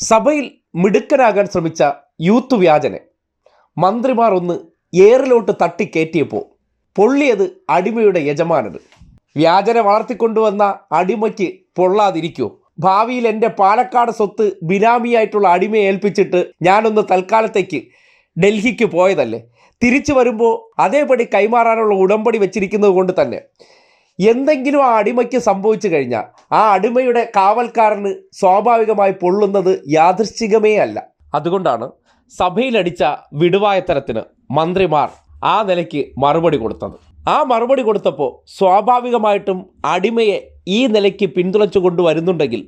സഭയിൽ മിടുക്കനാകാൻ ശ്രമിച്ച യൂത്ത് വ്യാജനെ മന്ത്രിമാർ ഒന്ന് ഏറിലോട്ട് തട്ടിക്കയറ്റിയപ്പോൾ പൊള്ളിയത് അടിമയുടെ യജമാനത് വ്യാജനെ വളർത്തിക്കൊണ്ടുവന്ന അടിമയ്ക്ക് പൊള്ളാതിരിക്കുമോ ഭാവിയിൽ എന്റെ പാലക്കാട് സ്വത്ത് ബിനാമിയായിട്ടുള്ള അടിമയെ ഏൽപ്പിച്ചിട്ട് ഞാനൊന്ന് തൽക്കാലത്തേക്ക് ഡൽഹിക്ക് പോയതല്ലേ? തിരിച്ചു വരുമ്പോൾ അതേപടി കൈമാറാനുള്ള ഉടമ്പടി വെച്ചിരിക്കുന്നത് കൊണ്ട് തന്നെ എന്തെങ്കിലും ആ അടിമയ്ക്ക് സംഭവിച്ചു കഴിഞ്ഞാൽ ആ അടിമയുടെ കാവൽക്കാരന് സ്വാഭാവികമായി പൊള്ളുന്നത് യാദൃശ്ചികമേ അല്ല. അതുകൊണ്ടാണ് സഭയിലടിച്ച വിടുവായത്തരത്തിന് മന്ത്രിമാർ ആ നിലയ്ക്ക് മറുപടി കൊടുത്തത്. ആ മറുപടി കൊടുത്തപ്പോൾ സ്വാഭാവികമായിട്ടും അടിമയെ ഈ നിലയ്ക്ക് പിന്തുണച്ചു കൊണ്ടുവരുന്നുണ്ടെങ്കിൽ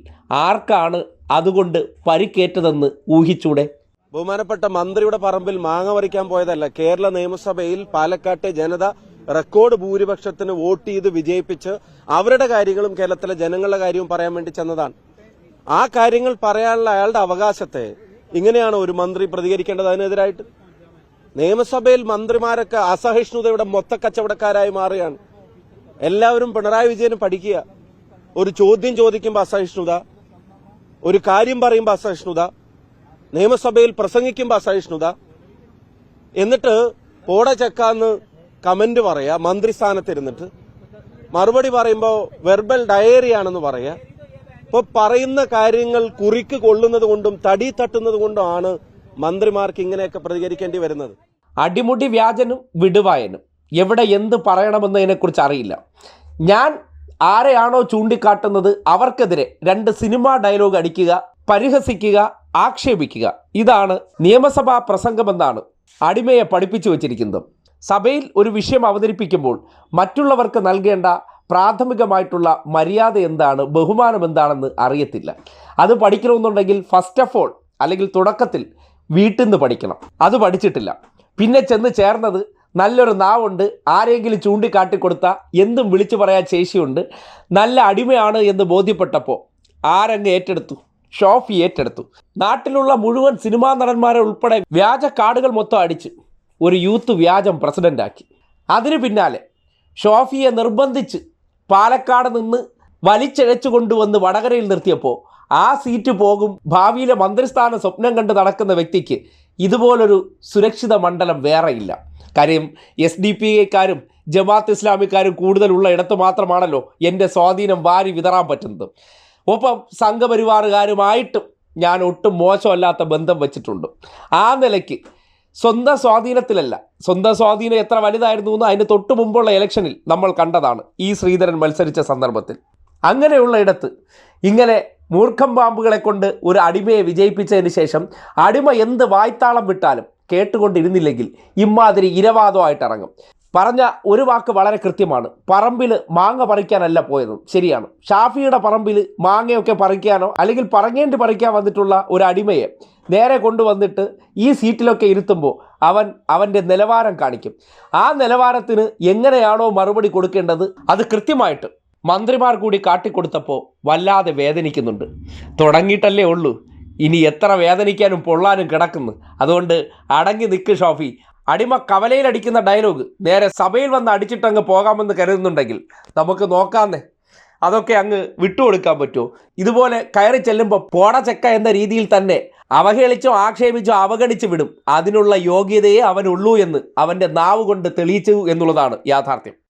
ആർക്കാണ് അതുകൊണ്ട് പരിക്കേറ്റതെന്ന് ഊഹിച്ചൂടെ? ബഹുമാനപ്പെട്ട മന്ത്രിയുടെ പറമ്പിൽ മാങ്ങ പറിക്കാൻ പോയതല്ല കേരള നിയമസഭയിൽ പാലക്കാട്ടെ ജനത റെക്കോർഡ് ഭൂരിപക്ഷത്തിന് വോട്ട് ചെയ്ത് വിജയിപ്പിച്ച് അവരുടെ കാര്യങ്ങളും കേരളത്തിലെ ജനങ്ങളുടെ കാര്യവും പറയാൻ വേണ്ടി ചെന്നതാണ്. ആ കാര്യങ്ങൾ പറയാനുള്ള അയാളുടെ അവകാശത്തെ ഇങ്ങനെയാണ് ഒരു മന്ത്രി പ്രതികരിക്കേണ്ടത് അതിനെതിരായിട്ട്. നിയമസഭയിൽ മന്ത്രിമാരൊക്കെ അസഹിഷ്ണുതയുടെ മൊത്ത കച്ചവടക്കാരായി മാറുകയാണ്. എല്ലാവരും പിണറായി വിജയന് പഠിക്കുക. ഒരു ചോദ്യം ചോദിക്കുമ്പോൾ അസഹിഷ്ണുത ഒരു കാര്യം പറയുമ്പോൾ അസഹിഷ്ണുത നിയമസഭയിൽ പ്രസംഗിക്കുമ്പോൾ അസഹിഷ്ണുത എന്നിട്ട് പോട ചെക്കാന്ന് കമന്റ് പറയാ മന്ത്രിസ്ഥാനത്തിരുന്നിട്ട്. മറുപടി പറയുമ്പോൾ വെർബൽ ഡയറി ആണെന്ന് പറയാ. ഇപ്പൊ പറയുന്ന കാര്യങ്ങൾ കുറിക്ക് കൊള്ളുന്നത് കൊണ്ടും തടി തട്ടുന്നത് കൊണ്ടുമാണ് മന്ത്രിമാർക്ക് ഇങ്ങനെയൊക്കെ പ്രതികരിക്കേണ്ടി വരുന്നത്. അടിമുടി വ്യാജനും വിടുവായനും. എവിടെ എന്ത് പറയണമെന്നതിനെക്കുറിച്ച് അറിയില്ല. ഞാൻ ആരെയാണോ ചൂണ്ടിക്കാട്ടുന്നത് അവർക്കെതിരെ രണ്ട് സിനിമാ ഡയലോഗ് അടിക്കുക പരിഹസിക്കുക ആക്ഷേപിക്കുക. ഇതാണ് നിയമസഭാ പ്രസംഗമെന്നാണ് അടിമയെ പഠിപ്പിച്ചു വച്ചിരിക്കുന്നത്. സഭയിൽ ഒരു വിഷയം അവതരിപ്പിക്കുമ്പോൾ മറ്റുള്ളവർക്ക് നൽകേണ്ട പ്രാഥമികമായിട്ടുള്ള മര്യാദ എന്താണ്? ബഹുമാനം എന്താണെന്ന് അറിയത്തില്ല. അത് പഠിക്കണമെന്നുണ്ടെങ്കിൽ ഫസ്റ്റ് ഓഫ് ഓൾ അല്ലെങ്കിൽ തുടക്കത്തിൽ വീട്ടിൽ നിന്ന് പഠിക്കണം. അത് പഠിച്ചിട്ടില്ല. പിന്നെ ചെന്ന് ചേർന്നത് നല്ലൊരു നാവുണ്ട്. ആരെങ്കിലും ചൂണ്ടിക്കാട്ടിക്കൊടുത്ത എന്തും വിളിച്ചു പറയാൻ ശേഷിയുണ്ട്. നല്ല അടിമയാണ് എന്ന് ബോധ്യപ്പെട്ടപ്പോൾ ആരങ്ങ് ഏറ്റെടുത്തു? ഷോഫി ഏറ്റെടുത്തു. നാട്ടിലുള്ള മുഴുവൻ സിനിമാ നടന്മാരെ ഉൾപ്പെടെ വ്യാജ കാർഡുകൾ മൊത്തം അടിച്ച്. ഒരു യൂത്ത് വ്യാജം പ്രസിഡന്റാക്കി അതിനു പിന്നാലെ ഷോഫിയെ നിർബന്ധിച്ച് പാലക്കാട് നിന്ന് വലിച്ചഴച്ചു കൊണ്ടുവന്ന് വടകരയിൽ നിർത്തിയപ്പോൾ ആ സീറ്റ് പോകും ഭാവിയിലെ മന്ത്രിസ്ഥാന സ്വപ്നം കണ്ട് നടക്കുന്ന വ്യക്തിക്ക് ഇതുപോലൊരു സുരക്ഷിത മണ്ഡലം വേറെയില്ല. കാര്യം എസ് ഡി പി ഐക്കാരും ജമാഅത്ത് ഇസ്ലാമിക്കാരും കൂടുതലുള്ള ഇടത്ത് മാത്രമാണല്ലോ എന്റെ സ്വാധീനം വാരി വിതറാൻ പറ്റുന്നത്. ഒപ്പം സംഘപരിവാറുകാരുമായിട്ടും ഞാൻ ഒട്ടും മോശമല്ലാത്ത ബന്ധം വച്ചിട്ടുണ്ട്. ആ നിലയ്ക്ക് സ്വന്തം സ്വാധീനത്തിലല്ല. സ്വന്തം സ്വാധീനം എത്ര വലുതായിരുന്നു എന്ന് അതിന് തൊട്ട് മുമ്പുള്ള ഇലക്ഷനിൽ നമ്മൾ കണ്ടതാണ് ഈ ശ്രീധരൻ മത്സരിച്ച സന്ദർഭത്തിൽ. അങ്ങനെയുള്ള ഇടത്ത് ഇങ്ങനെ മൂർഖം പാമ്പുകളെ കൊണ്ട് ഒരു അടിമയെ വിജയിപ്പിച്ചതിന് ശേഷം അടിമ എന്ത് വായ്ത്താളം വിട്ടാലും കേട്ടുകൊണ്ടിരുന്നില്ലെങ്കിൽ ഇമ്മാതിരി ഇരവാദമായിട്ട് ഇറങ്ങും പറഞ്ഞ ഒരു വാക്ക് വളരെ കൃത്യമാണ്. പറമ്പിൽ മാങ്ങ പറിക്കാനല്ല പോയത്. ശരിയാണ്. ഷാഫിയുടെ പറമ്പിൽ മാങ്ങയൊക്കെ പറിക്കാനോ അല്ലെങ്കിൽ പറങ്ങേണ്ടി പറിക്കാൻ വന്നിട്ടുള്ള ഒരു അടിമയെ നേരെ കൊണ്ടുവന്നിട്ട് ഈ സീറ്റിലൊക്കെ ഇരുത്തുമ്പോൾ അവൻ അവന്റെ നിലവാരം കാണിക്കും. ആ നിലവാരത്തിന് എങ്ങനെയാണോ മറുപടി കൊടുക്കേണ്ടത് അത് കൃത്യമായിട്ട് മന്ത്രിമാർ കൂടി കാട്ടിക്കൊടുത്തപ്പോൾ വല്ലാതെ വേദനിക്കുന്നുണ്ട്. തുടങ്ങിയിട്ടല്ലേ ഉള്ളൂ. ഇനി എത്ര വേദനിക്കാനും പൊള്ളാനും കിടക്കുന്നു. അതുകൊണ്ട് അടങ്ങി നിൽക്ക് ഷോഫി. അടിമ കവലയിലടിക്കുന്ന ഡയലോഗ്. നേരെ സഭയിൽ വന്ന് അടിച്ചിട്ടങ്ങ് പോകാമെന്ന് കരുതുന്നുണ്ടെങ്കിൽ നമുക്ക് നോക്കാന്നേ. അതൊക്കെ അങ്ങ് വിട്ടുകൊടുക്കാൻ പറ്റുമോ? ഇതുപോലെ കയറി ചെല്ലുമ്പോൾ പോട ചെക്ക എന്ന രീതിയിൽ തന്നെ അവഹേളിച്ചോ ആക്ഷേപിച്ചോ അവഗണിച്ചു വിടും. അതിനുള്ള യോഗ്യതയെ അവനുള്ളൂ എന്ന് അവന്റെ നാവ് കൊണ്ട് തെളിയിച്ചു എന്നുള്ളതാണ് യാഥാർത്ഥ്യം.